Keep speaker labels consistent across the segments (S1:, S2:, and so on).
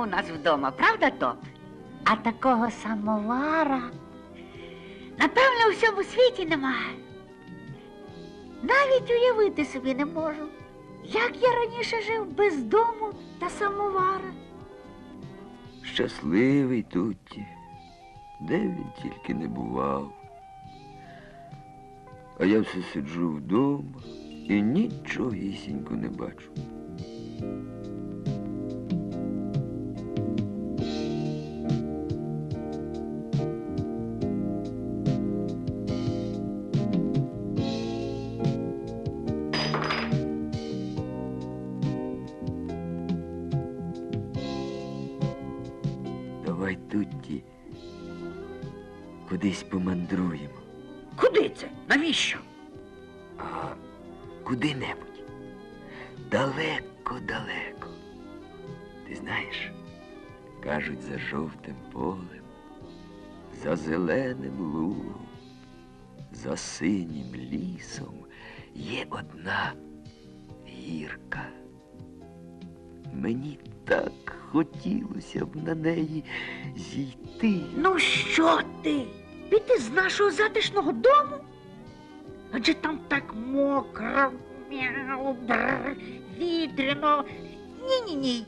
S1: у нас вдома, правда, Топ? А такого самовара, напевно, у всьому світі немає. Навіть уявити собі не можу, як я раніше жив без дому та самовара.
S2: Щасливий Тутті, де він тільки не бував. А я все сиджу вдома і нічогісінько не бачу. Давай Тутті кудись помандруємо.
S1: Куди це? Навіщо?
S2: А куди-небудь. Далеко-далеко. Ти знаєш, кажуть, за жовтим полем, за зеленим лугом, за синім лісом є одна гірка. Мені так хотілося б на неї зійти.
S1: Ну що ти? Піти з нашого затишного дому? Адже там так мокро, мяу, бррр, вітряно. Ні-ні-ні.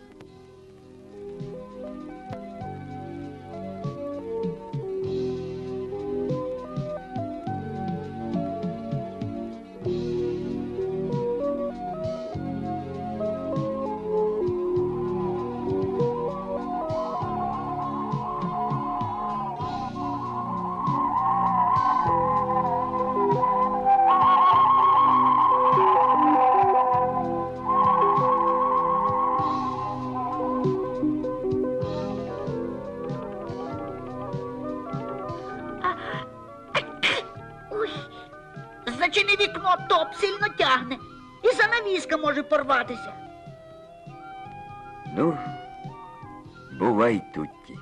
S1: Зачини вікно, топ сильно тягне. І занавіска може порватися.
S2: Ну, бувай Тутті.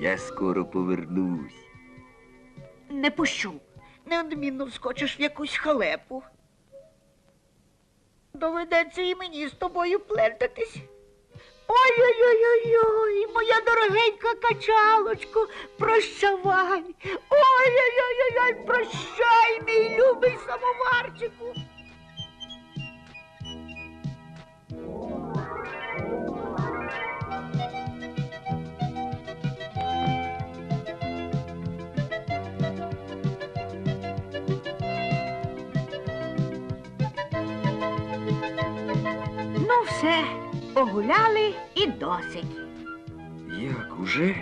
S2: Я скоро повернусь.
S1: Не пущу. Неодмінно вскочиш в якусь халепу. Доведеться і мені з тобою плентатись. Ой-ой-ой-ой, моя дорогенька качалочко, прощавай. Ой-ой-ой, прощай, мій любий самоварчику. Ну, все, погуляли і досить.
S2: Як уже?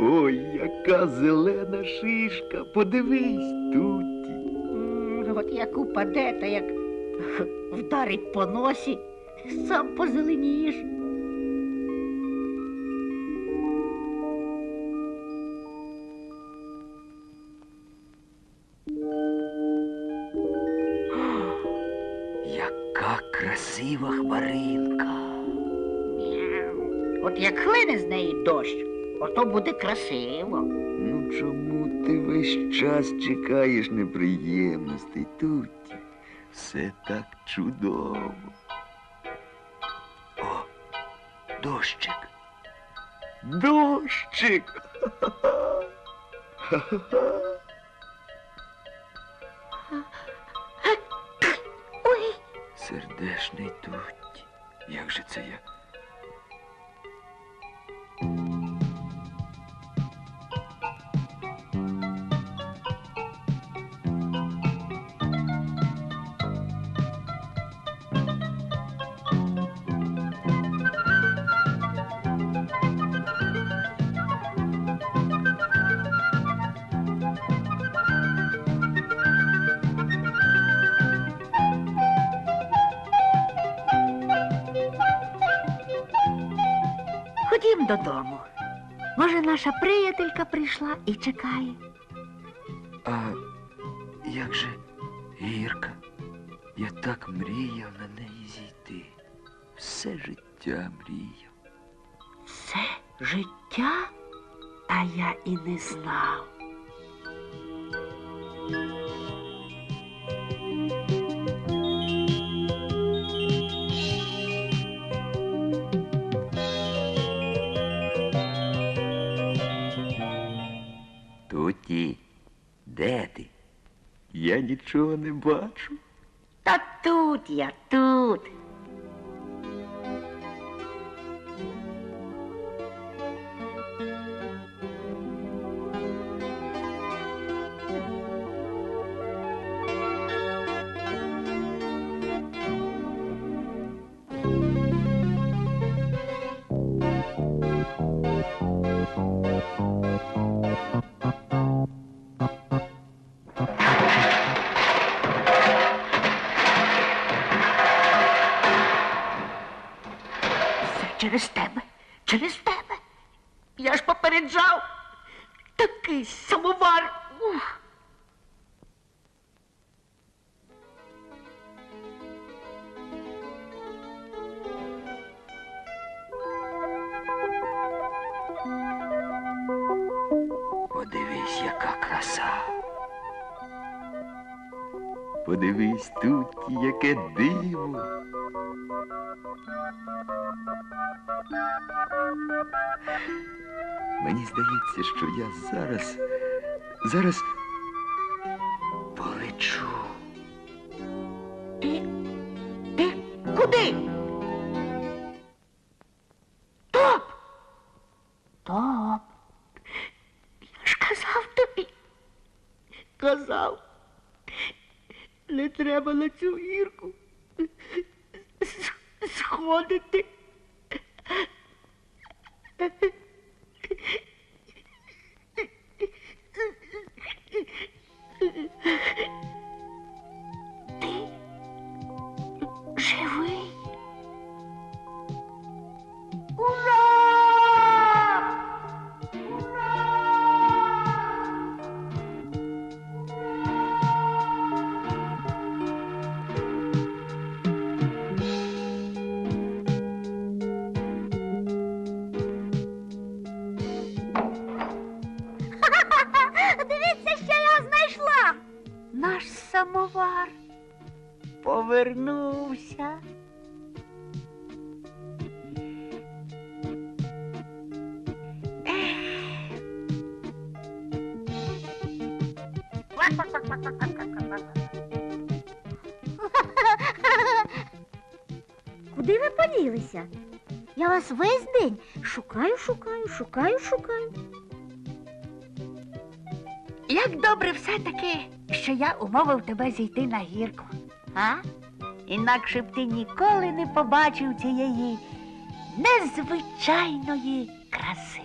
S2: Ой, яка зелена шишка, подивись Тутті.
S1: М, От як упаде, та як вдарить по носі, сам позеленієш. От як хлине з неї дощ, ото буде красиво.
S2: Ну чому ти весь час чекаєш неприємностей, Тутті? Все так чудово. О, дощик. Дощик. Сердешний Тутті. Як же це я?
S1: Додому. Може, наша приятелька прийшла і чекає.
S2: А як же гірка? Я так мріяв на неї зійти. Все життя мріяв.
S1: Все життя, а я і не знав.
S2: Я нічого не бачу.
S1: Та тут я, тут. Через тебе, через тебе. Я ж попереджав. Такий самовар. Ух.
S2: Подивись, яка краса. Подивись тут, яке диво. Мені здається, що я зараз. Зараз полечу.
S1: Ти, ти куди? Топ! Топ! Я ж казав тобі. Казав. Не треба на цю гірку сходити. Самовар повернувся.
S3: Куди ви поділися? Я вас весь день шукаю, шукаю, шукаю, шукаю.
S1: Як добре все-таки, що я умовив тебе зійти на гірку, а? Інакше б ти ніколи не побачив цієї незвичайної краси.